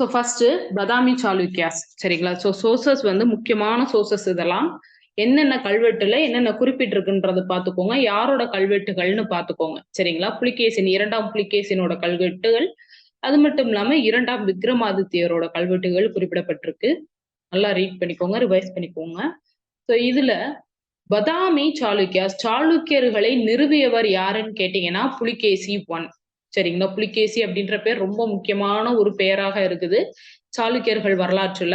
So first Badami Chalukyas சரிங்களா? So sources வந்து முக்கியமான சோர்சஸ் இதெல்லாம். என்னென்ன கல்வெட்டுல என்னென்ன குறிப்பிட்டிருக்குன்றதை பார்த்துக்கோங்க. யாரோட கல்வெட்டுகள்னு பார்த்துக்கோங்க சரிங்களா? புலிகேசின் இரண்டாம் புலிகேசினோட கல்வெட்டுகள் அது மட்டும் இல்லாம இரண்டாம் விக்ரமாதித்யரோட கல்வெட்டுகள் குறிப்பிடப்பட்டிருக்கு. நல்லா ரீட் பண்ணிக்கோங்க ரிவைஸ் பண்ணிக்கோங்க. ஸோ இதுல பதாமி சாளுக்கியாஸ் சாளுக்கியர்களை நிறுவியவர் யாருன்னு கேட்டீங்கன்னா புலிகேசி ஒன் சரிங்களா புலிகேசி அப்படின்ற பேர் ரொம்ப முக்கியமான ஒரு பெயராக இருக்குது. சாளுக்கியர்கள் வரலாற்றுல.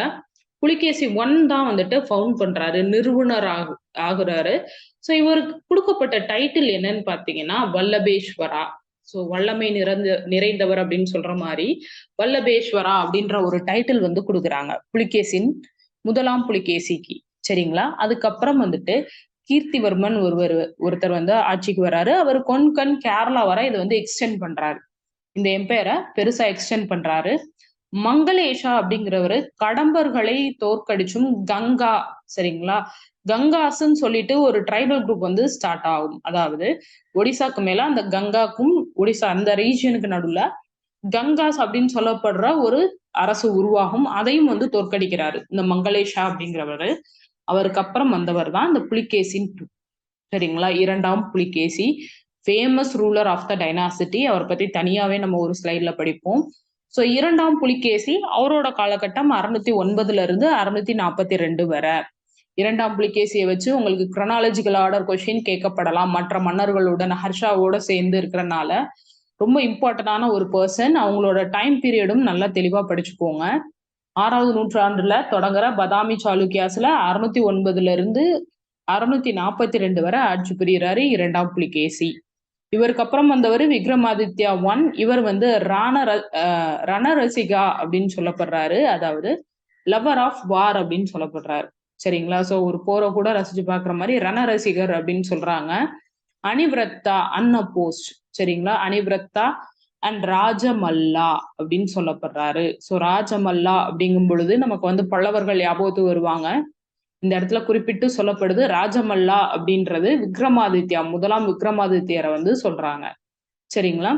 புலிகேசி ஒன் தான் வந்துட்டு ஃபவுண்ட் பண்றாரு நிறுவனர் ஆகு ஆகுறாரு. ஸோ இவருக்கு கொடுக்கப்பட்ட டைட்டில் என்னன்னு பாத்தீங்கன்னா வல்லபேஸ்வரா. ஸோ வல்லமை நிறைந்த நிறைந்தவர் அப்படின்னு சொல்ற மாதிரி வல்லபேஸ்வரா அப்படின்ற ஒரு டைட்டில் வந்து கொடுக்குறாங்க புலிகேசின் முதலாம் புலிகேசிக்கு. சரிங்களா? அதுக்கப்புறம் வந்துட்டு கீர்த்திவர்மன் ஒருவர் ஒருத்தர் வந்து ஆட்சிக்கு வராரு. அவர் கொன்கன் கேரளா வர இதை வந்து எக்ஸ்டெண்ட் பண்றாரு. இந்த எம்பையரை பெருசா எக்ஸ்டெண்ட் பண்றாரு. மங்களேஷா அப்படிங்கிறவரு கடம்பர்களை தோற்கடிச்சும் கங்கா சரிங்களா? கங்காஸ்ன்னு சொல்லிட்டு ஒரு ட்ரைபல் குரூப் வந்து ஸ்டார்ட் ஆகும். அதாவது ஒடிசாக்கு மேல அந்த கங்காக்கும் ஒடிசா அந்த ரீஜியனுக்கு நடுவுல கங்காஸ் அப்படின்னு சொல்லப்படுற ஒரு அரசு உருவாகும். அதையும் வந்து தோற்கடிக்கிறாரு. இந்த மங்களேஷா அப்படிங்கிறவரு. அவருக்கு அப்புறம் வந்தவர் தான் இந்த புலிகேசின் சரிங்களா? இரண்டாம் Pulakeshi famous ruler of the dynasty அவரை பத்தி தனியாவே நம்ம ஒரு ஸ்லைட்ல படிப்போம். ஸோ இரண்டாம் புலிகேசி அவரோட காலகட்டம் அறுநூத்தி ஒன்பதுல இருந்து அறுநூத்தி நாற்பத்தி ரெண்டு வரை. இரண்டாம் புலிகேசியை வச்சு உங்களுக்கு க்ரொனாலஜிக்கல் ஆர்டர் கொஸ்டின் கேட்கப்படலாம். மற்ற மன்னர்களுடன் ஹர்ஷாவோட சேர்ந்து இருக்கிறனால ரொம்ப இம்பார்ட்டண்டான ஒரு பர்சன் அவங்களோட டைம் பீரியடும் நல்லா தெளிவா படிச்சுக்கோங்க. ஆறாவது நூற்றாண்டுல தொடங்குற பதாமி சாளுக்கியாஸ்ல அறுநூத்தி ஒன்பதுல இருந்து அறுநூத்தி நாற்பத்தி ரெண்டு வரை ஆட்சி புரியிறாரு இரண்டாம் புலிகேசி இவருக்கு அப்புறம் வந்தவர் விக்ரமாதித்யா ஒன். இவர் வந்து ராண ரணரசிகா அப்படின்னு சொல்லப்படுறாரு. அதாவது லவர் ஆஃப் வார் அப்படின்னு சொல்லப்படுறாரு. சரிங்களா? சோ ஒரு போரை கூட ரசிச்சு பாக்குற மாதிரி ரணரசிகர் அப்படின்னு சொல்றாங்க. அனிவிரத்தா அன்னபோஸ்ட். சரிங்களா? அனிவிரத்தா அண்ட் ராஜமல்லா அப்படின்னு சொல்லப்படுறாரு. ஸோ ராஜமல்லா அப்படிங்கும் பொழுது நமக்கு வந்து பல்லவர்கள் ஞாபகத்துக்கு வருவாங்க. இந்த இடத்துல குறிப்பிட்டு சொல்லப்படுது ராஜமல்லா அப்படின்றது விக்ரமாதித்யா முதலாம் விக்ரமாதித்யரை வந்து சொல்றாங்க. சரிங்களா?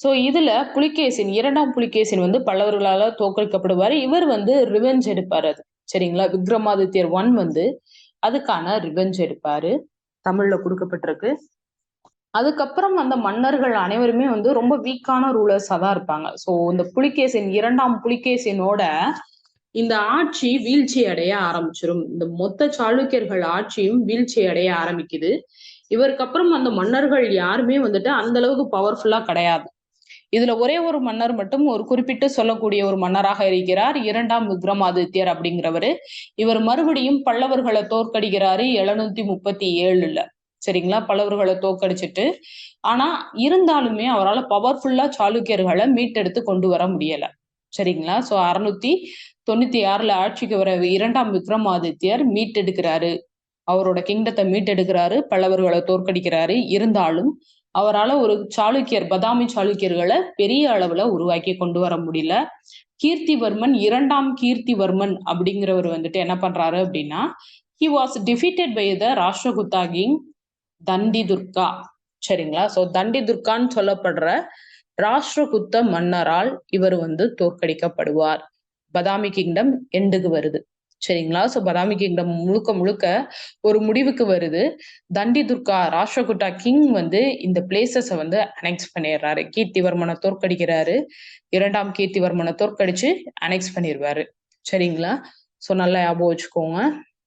சோ இதுல புலிகேசின் இரண்டாம் புலிகேசின் வந்து பல்லவர்களால தோற்கடிக்கப்படுவாரு. இவர் வந்து ரிவெஞ்ச் எடுப்பாரு அது. சரிங்களா? விக்ரமாதித்யர் ஒன் வந்து அதுக்கான ரிவெஞ்ச் எடுப்பாரு. தமிழ்ல கொடுக்கப்பட்டிருக்கு. அதுக்கப்புறம் அந்த மன்னர்கள் அனைவருமே வந்து ரொம்ப வீக்கான ரூலர்ஸா தான் இருப்பாங்க. ஸோ இந்த புலிகேசின் இரண்டாம் புலிகேசினோட இந்த ஆட்சி வீழ்ச்சி அடைய ஆரம்பிச்சிடும் இந்த மொத்த சாளுக்கியர்கள் ஆட்சியும் வீழ்ச்சி அடைய ஆரம்பிக்குது. இவருக்கு அப்புறம் அந்த மன்னர்கள் யாருமே வந்துட்டு அந்த அளவுக்கு பவர்ஃபுல்லா கிடையாது. இதுல ஒரே ஒரு மன்னர் மட்டும் ஒரு குறிப்பிட்டு சொல்லக்கூடிய ஒரு மன்னராக இருக்கிறார். இரண்டாம் விக்ரமாதித்யர் அப்படிங்கிறவரு. இவர் மறுபடியும் பல்லவர்களை தோற்கடிக்கிறாரு எழுநூத்தி முப்பத்தி ஏழுல. சரிங்களா? பல்லவர்களை தோக்கடிச்சிட்டு ஆனா இருந்தாலுமே அவரால் பவர்ஃபுல்லா சாளுக்கியர்களை மீட்டெடுத்து கொண்டு வர முடியல. சரிங்களா? சோ அறுநூத்தி தொண்ணூத்தி ஆறுல ஆட்சிக்கு வர இரண்டாம் விக்ரமாதித்யர் மீட்டெடுக்கிறாரு. அவரோட கிங்டத்தை மீட்டெடுக்கிறாரு பல்லவர்களை தோற்கடிக்கிறாரு. இருந்தாலும் அவரால் ஒரு சாளுக்கியர் பதாமி சாளுக்கியர்களை பெரிய அளவுல உருவாக்கி கொண்டு வர முடியல. கீர்த்திவர்மன் இரண்டாம் கீர்த்திவர்மன் அப்படிங்கிறவர் வந்துட்டு என்ன பண்றாரு அப்படின்னா he was defeated by the Rashtrakuta king Danti Durga சரிங்களா? சோ தண்டி துர்கான்னு சொல்லப்படுற ராஷ்டிரகுத்த மன்னரால் இவர் வந்து தோற்கடிக்கப்படுவார். பதாமி கிங்டம் எண்டுக்கு வருது. சரிங்களா? சோ பதாமி கிங்டம் முழுக்க முழுக்க ஒரு முடிவுக்கு வருது. தண்டி துர்கா ராஷ்டிரகுட்டா கிங் வந்து இந்த பிளேசஸ வந்து அனெக்ஸ் பண்ணிடுறாரு. கீர்த்திவர்மனை தோற்கடிக்கிறாரு. இரண்டாம் கீர்த்திவர்மனை தோற்கடிச்சு அனெக்ஸ் பண்ணிடுவாரு. சரிங்களா? சோ நல்லா ஞாபகம் வச்சுக்கோங்க.